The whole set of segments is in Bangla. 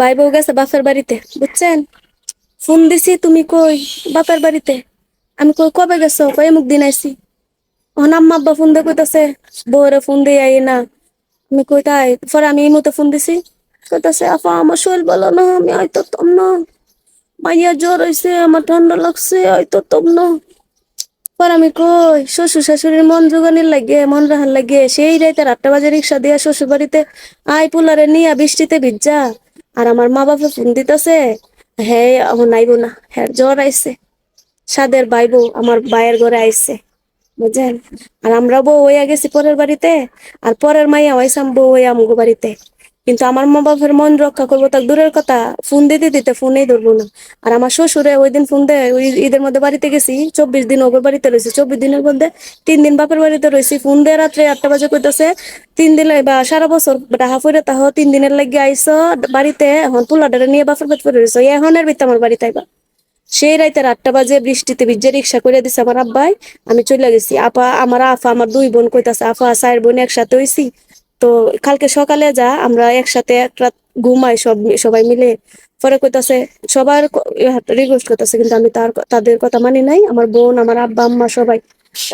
ভাই বউ গেছে বাপের বাড়িতে, বুঝছেন? ফোন দিছি, তুমি কই? বাপের বাড়িতে। আমি কই, কবে গেছো? কই মুখ দিন আইছি। ওহন আম্মা আব্বা ফোন দিয়ে কইতাছে, বউরে ফোন দিয়ে আই না। আমি কই, তাই? পরে আমি এই মতো ফোন দিছি। কইতাছে আপা আমার শরীর ভালো না, আমি হয়তো তম না। মাইয়া জ্বর হয়েছে আমার ঠান্ডা লাগছে, হয়তো তম না। পর আমি কই শ্বশুর শাশুড়ির মন জোগানির লাগে, মন রাহার লাগে। সেই রাইতে আটটা বাজে রিক্সা দিয়া শ্বশুর বাড়িতে আই পুলারে নিয়া বৃষ্টিতে ভিজা আর আমার মা বাবা ফোন দিতেছে হ্যাঁ আমার নাইব না। হ্যাঁ জ্বর আইসে সাদের বাইবো আমার বায়ের ঘরে আইসে বুঝছেন? আর আমরা বউ হইয়া গেছি পরের বাড়িতে, আর পরের মাইয়া হইসাম বউ হইয়া আমগো বাড়িতে। কিন্তু আমার মা বাপের মন রক্ষা করব তার দূরের কথা। ফোন দিতে দিতে ফোনেই ধরবো না। আর আমার শ্বশুরে ওই দিন ফোন দেয়, ওই ঈদের মধ্যে বাড়িতে গেছি, চব্বিশ দিন ওগর বাড়িতে রয়েছি। চব্বিশ দিনের মধ্যে তিন দিন বাপের বাড়িতে রয়েছি। ফোন দিয়ে রাত্রে আটটা বাজে কইতাছে, তিন দিন বা সারা বছর ডাহা ফুরে তাহ তিন দিনের লাগে আইস, বাড়িতে এখন পোলাডারে নিয়ে বাপের বাড়িতে রয়েছে। এখনের ভিতরে আমার বাড়িতে আইবা। সেই রাইতে আটটা বাজে বৃষ্টিতে ভিজে রিক্সা করে দিছে আমার আব্বাই, আমি চলে গেছি। আপা, আমার আফা আমার দুই বোন কইতাছে আফা চার বোন একসাথে হইছি। তো কালকে সকালে যা, আমরা একসাথে এক রাত ঘুমাই সব সবাই মিলে। পরে কইতাছে, সবার রিকোয়েস্ট করতেছে, কিন্তু আমি তার তাদের কথা মানি নাই। আমার বোন, আমার আব্বা, আম্মা সবাই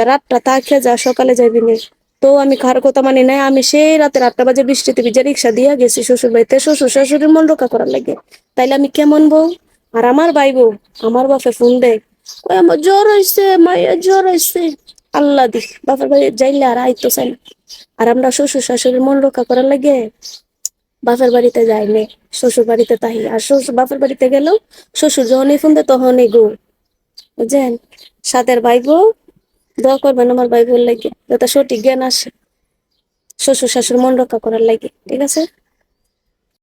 রাতটা তা তাকে যা, সকালে যাইবি নে। তো আমি কার কথা মানি নাই, আমি সেই রাতে আটটা বাজে বৃষ্টিতে ভিজে রিক্সা দিয়া গেছি শ্বশুর বাড়িতে শ্বশুর শাশুড়ির মন রক্ষা করার লাগে। তাইলে আমি কেমন বউ? আর আমার ভাই বউ? আমার বাপে ফোন দেয় আমার জ্বর হয়েছে মায়ের জ্বর হয়েছে আল্লাহ দি বাপের বাড়ি যাইলে আর আইতো চাই না। আর আমরা শ্বশুর শাশুড়ির মন রক্ষা করার লাগে বাপের বাড়িতে যাইনি শ্বশুর বাড়িতে তাই, আর শ্বশুর বাপের বাড়িতে গেলেও শ্বশুর যখনই ফোন দেয় তখনই গো। বুঝছেন? সাতের ভাই বউ দোয়া করবেন আমার ভাই বোন লাগে, যাতে সঠিক জ্ঞান আসে। শ্বশুর শাশুর মন রক্ষা করার লাগে, ঠিক আছে?